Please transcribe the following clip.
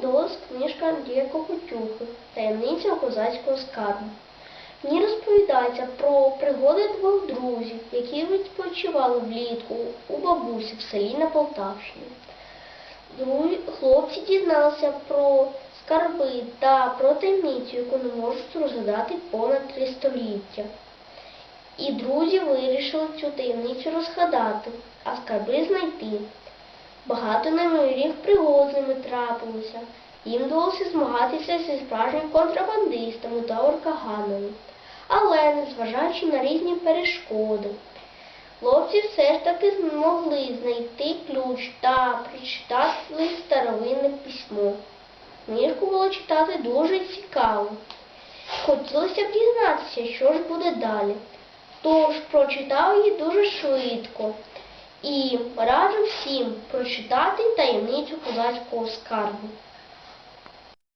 сподобалась книжка Андрія Кокотюхи Таємниця козацького скарбу. В ній розповідається про пригоди двох друзів, які відпочивали влітку у бабусі в селі на Полтавщині. Хлопці дізналися про скарби та про таємницю, яку не можуть розгадати понад три століття. І друзі вирішили цю таємницю розгадати, а скарби знайти. Багато неймовірних пригод з ними трапилося. Їм довелося змагатися зі справжніми контрабандистами та оркаганами. Але, незважаючи на різні перешкоди, хлопці все ж таки змогли знайти ключ та прочитати старовинне письмо. Книжку було читати дуже цікаво. Хотілося б дізнатися, що ж буде далі. Тож прочитав її дуже швидко і раджу всім прочитати таємницю козацького скарбу.